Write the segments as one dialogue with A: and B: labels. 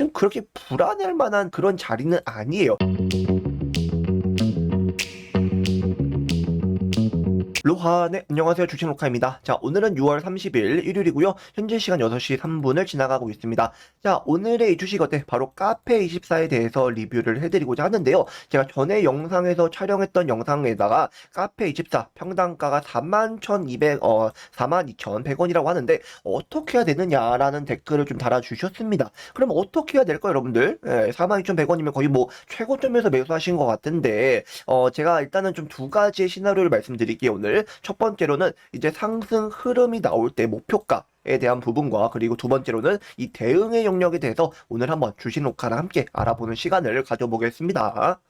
A: 지금 그렇게 불안할 만한 그런 자리는 아니에요. 로하, 네, 안녕하세요. 주식 로카입니다. 자, 오늘은 6월 30일 일요일이고요. 현재 시간 6시 3분을 지나가고 있습니다. 자, 오늘의 이 주식 어때? 바로 카페24에 대해서 리뷰를 해드리고자 하는데요. 제가 전에 영상에서 촬영했던 영상에다가 카페24 평당가가 41,200, 어, 42,100원이라고 하는데 어떻게 해야 되느냐라는 댓글을 좀 달아주셨습니다. 그럼 어떻게 해야 될까요, 여러분들? 예, 42,100원이면 거의 뭐 최고점에서 매수하신 것 같은데, 어, 제가 일단은 좀 두 가지의 시나리오를 말씀드릴게요, 오늘. 첫 번째로는 이제 상승 흐름이 나올 때 목표가, 에 대한 부분과 그리고 두 번째로는 이 대응의 영역에 대해서 오늘 한번 주식 녹화랑 함께 알아보는 시간을 가져보겠습니다.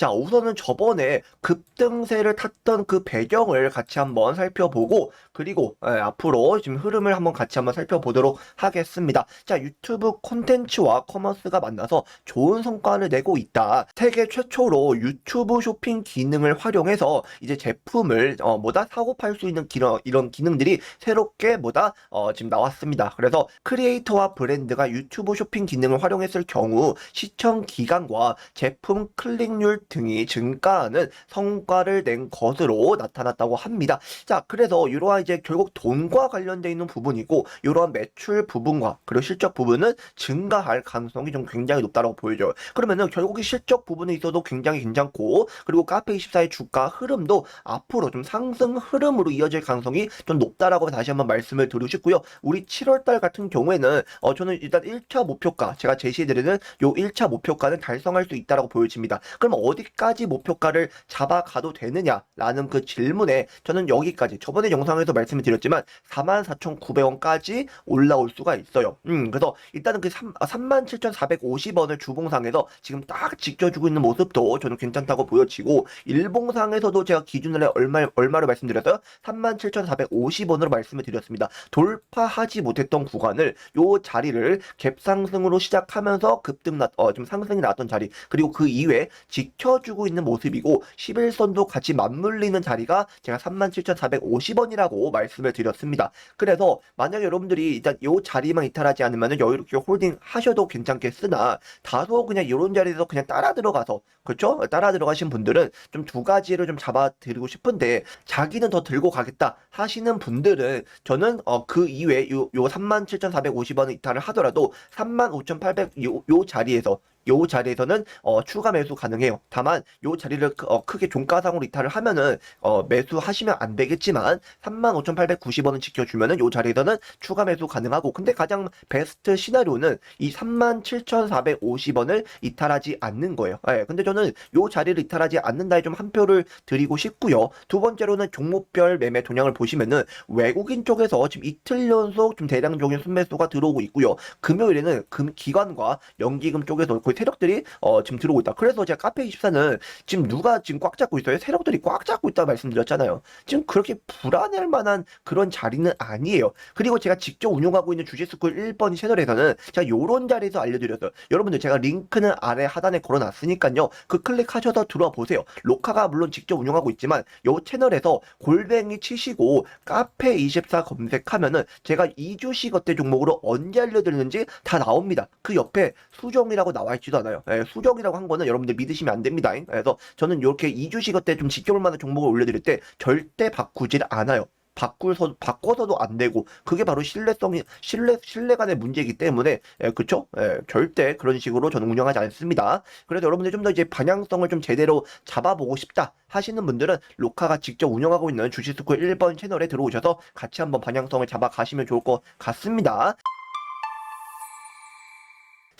A: 자, 우선은 저번에 급등세를 탔던 그 배경을 같이 한번 살펴보고, 그리고 예, 앞으로 지금 흐름을 한번 같이 한번 살펴보도록 하겠습니다. 자, 유튜브 콘텐츠와 커머스가 만나서 좋은 성과를 내고 있다. 세계 최초로 유튜브 쇼핑 기능을 활용해서 이제 제품을 어, 뭐다 사고 팔 수 있는 기능, 이런 기능들이 새롭게 뭐다 어, 지금 나왔습니다. 그래서 크리에이터와 브랜드가 유튜브 쇼핑 기능을 활용했을 경우 시청 기간과 제품 클릭률 등이 증가하는 성과를 낸 것으로 나타났다고 합니다. 자, 그래서 이러한 이제 결국 돈과 관련되어 있는 부분이고 이러한 매출 부분과 그리고 실적 부분은 증가할 가능성이 좀 굉장히 높다고 보여져요. 그러면은 결국 이 실적 부분에 있어도 굉장히 괜찮고 그리고 카페24의 주가 흐름도 앞으로 좀 상승 흐름으로 이어질 가능성이 좀 높다라고 다시 한번 말씀을 드리고 싶고요. 우리 7월달 같은 경우에는 어 저는 일단 1차 목표가 제가 제시해드리는 요 1차 목표가는 달성할 수 있다라고 보여집니다. 그럼 어디 까지 목표가를 잡아가도 되느냐라는 그 질문에 저는 여기까지 저번에 영상에서 말씀을 드렸지만 44,900원까지 올라올 수가 있어요. 음, 그래서 일단은 그 3, 37,450원을 주봉상에서 지금 딱 지켜주고 있는 모습도 저는 괜찮다고 보여지고 일봉상에서도 제가 기준을 해 얼마 얼마로 말씀드렸어요? 37,450원으로 말씀을 드렸습니다. 돌파하지 못했던 구간을 요 자리를 갭 상승으로 시작하면서 급등 났, 어, 좀 상승이 나왔던 자리 그리고 그 이후에 지켜 주고 있는 모습이고 11선도 같이 맞물리는 자리가 제가 37,450원이라고 말씀을 드렸습니다. 그래서 만약에 여러분들이 일단 요 자리만 이탈하지 않으면 여유롭게 홀딩 하셔도 괜찮겠으나 다소 그냥 이런 자리에서 그냥 따라 들어가서 그렇죠? 따라 들어가신 분들은 좀 두 가지를 좀 잡아 드리고 싶은데 자기는 더 들고 가겠다 하시는 분들은 저는 어 그 이외에 요, 요 37,450원을 이탈을 하더라도 35,800 요, 요 자리에서 요 자리에서는 어, 추가 매수 가능해요. 다만 요 자리를 크, 어, 크게 종가상으로 이탈을 하면은 어, 매수하시면 안 되겠지만 35,890원을 지켜주면은 요 자리에서는 추가 매수 가능하고 근데 가장 베스트 시나리오는 이 37,450원을 이탈하지 않는 거예요. 예, 근데 저는 요 자리를 이탈하지 않는다에 좀 한 표를 드리고 싶고요. 두 번째로는 종목별 매매 동향을 보시면은 외국인 쪽에서 지금 이틀 연속 좀 대량적인 순매수가 들어오고 있고요. 금요일에는 금 기관과 연기금 쪽에서 거의 세력들이 어, 지금 들어오고 있다. 그래서 제가 카페 24는 지금 누가 지금 꽉 잡고 있어요? 세력들이 꽉 잡고 있다 말씀드렸잖아요. 지금 그렇게 불안할 만한 그런 자리는 아니에요. 그리고 제가 직접 운영하고 있는 주식스쿨 1번 채널에서는 제가 요런 자리에서 알려드렸어요. 여러분들 제가 링크는 아래 하단에 걸어놨으니까요. 그 클릭하셔서 들어와 보세요. 로카가 물론 직접 운영하고 있지만 요 채널에서 골뱅이 치시고 카페 24 검색하면은 제가 2주식 어때 종목으로 언제 알려드렸는지 다 나옵니다. 그 옆에 수정이라고 나와 있 지도 않아요. 예, 수정이라고 한 거는 여러분들 믿으시면 안 됩니다. 그래서 저는 이렇게 2주식 때좀 지켜볼 만한 종목을 올려드릴 때 절대 바꾸질 않아요. 바꾸서 바꿔서도 안 되고 그게 바로 신뢰성이 신뢰 신뢰 간의 문제이기 때문에 예, 그쵸? 예, 절대 그런 식으로 저는 운영하지 않습니다. 그래서 여러분들 좀 더 이제 방향성을 좀 제대로 잡아보고 싶다 하시는 분들은 로카가 직접 운영하고 있는 주식스쿨 1번 채널에 들어오셔서 같이 한번 방향성을 잡아 가시면 좋을 것 같습니다.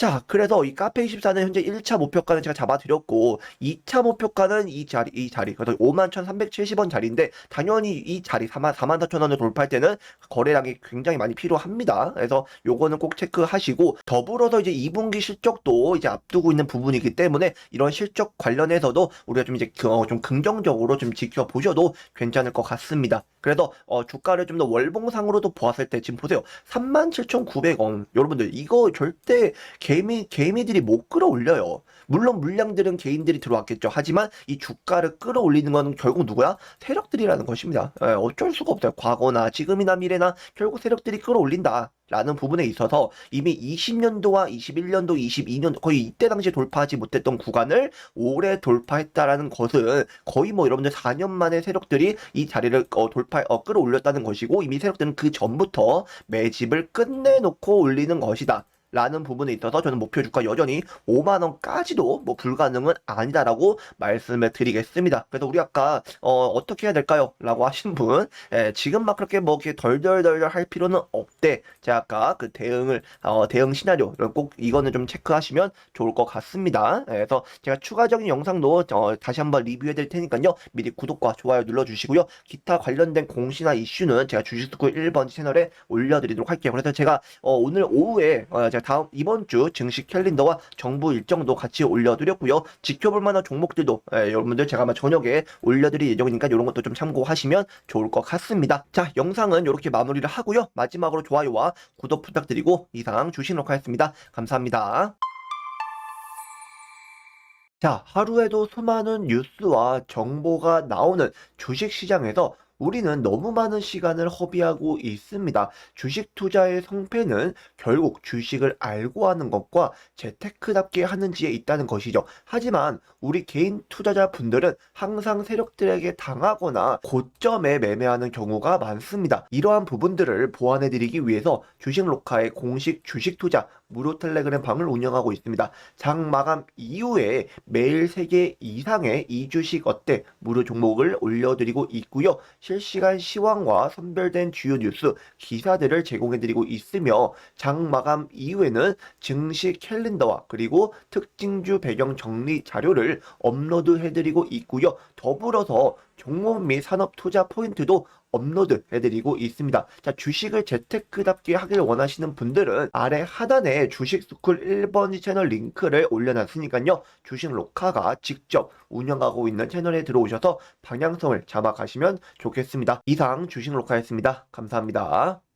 A: 자, 그래서 이 카페 24는 현재 1차 목표가는 제가 잡아드렸고, 2차 목표가는 이 자리, 이 자리, 그래서 51,370원 자리인데, 당연히 이 자리 4만, 44,000원을 돌파할 때는 거래량이 굉장히 많이 필요합니다. 그래서 요거는 꼭 체크하시고, 더불어서 이제 2분기 실적도 이제 앞두고 있는 부분이기 때문에, 이런 실적 관련해서도 우리가 좀 이제 그, 어, 좀 긍정적으로 좀 지켜보셔도 괜찮을 것 같습니다. 그래서 어, 주가를 좀 더 월봉상으로도 보았을 때 지금 보세요. 37,900원. 여러분들 이거 절대 개미 개미들이 못 끌어올려요. 물론 물량들은 개인들이 들어왔겠죠. 하지만 이 주가를 끌어올리는 거는 결국 누구야? 세력들이라는 것입니다. 예, 어쩔 수가 없어요. 과거나 지금이나 미래나 결국 세력들이 끌어올린다. 라는 부분에 있어서 이미 20년도와 21년도, 22년도 거의 이때 당시에 돌파하지 못했던 구간을 올해 돌파했다라는 것은 거의 뭐 여러분들 4년 만에 세력들이 이 자리를 어, 돌파 어, 끌어올렸다는 것이고 이미 세력들은 그 전부터 매집을 끝내놓고 올리는 것이다. 라는 부분에 있어서 저는 목표 주가 여전히 5만 원까지도 뭐 불가능은 아니다라고 말씀을 드리겠습니다. 그래서 우리 아까 어, 어떻게 해야 될까요? 라고 하신 분 예, 지금 막 그렇게 뭐 이렇게 덜덜덜덜 할 필요는 없대. 제가 아까 그 대응을 어, 대응 시나리오 꼭 이거는 좀 체크하시면 좋을 것 같습니다. 예, 그래서 제가 추가적인 영상도 어, 다시 한번 리뷰해 드릴 테니까요. 미리 구독과 좋아요 눌러 주시고요. 기타 관련된 공시나 이슈는 제가 주식스쿨 1번 지채널에 올려드리도록 할게요. 그래서 제가 어, 오늘 오후에 어, 제가 다음 이번 주 증시 캘린더와 정부 일정도 같이 올려드렸고요. 지켜볼 만한 종목들도 예, 여러분들 제가 아마 저녁에 올려드릴 예정이니까 이런 것도 좀 참고하시면 좋을 것 같습니다. 자, 영상은 이렇게 마무리를 하고요. 마지막으로 좋아요와 구독 부탁드리고 이상 주식 녹화했습니다. 감사합니다. 자, 하루에도 수많은 뉴스와 정보가 나오는 주식 시장에서 우리는 너무 많은 시간을 허비하고 있습니다. 주식 투자의 성패는 결국 주식을 알고 하는 것과 재테크답게 하는지에 있다는 것이죠. 하지만 우리 개인 투자자 분들은 항상 세력들에게 당하거나 고점에 매매하는 경우가 많습니다. 이러한 부분들을 보완해 드리기 위해서 주식 로카의 공식 주식 투자 무료 텔레그램 방을 운영하고 있습니다. 장 마감 이후에 매일 3개 이상의 이 주식 어때 무료 종목을 올려드리고 있고요. 실시간 시황과 선별된 주요 뉴스, 기사들을 제공해드리고 있으며 장 마감 이후에는 증시 캘린더와 그리고 특징주 배경 정리 자료를 업로드해드리고 있고요. 더불어서 종목 및 산업 투자 포인트도 업로드 해드리고 있습니다. 자, 주식을 재테크답게 하길 원하시는 분들은 아래 하단에 주식 스쿨 1번 채널 링크를 올려놨으니까요. 주식 로카가 직접 운영하고 있는 채널에 들어오셔서 방향성을 잡아가시면 좋겠습니다. 이상 주식 로카였습니다. 감사합니다.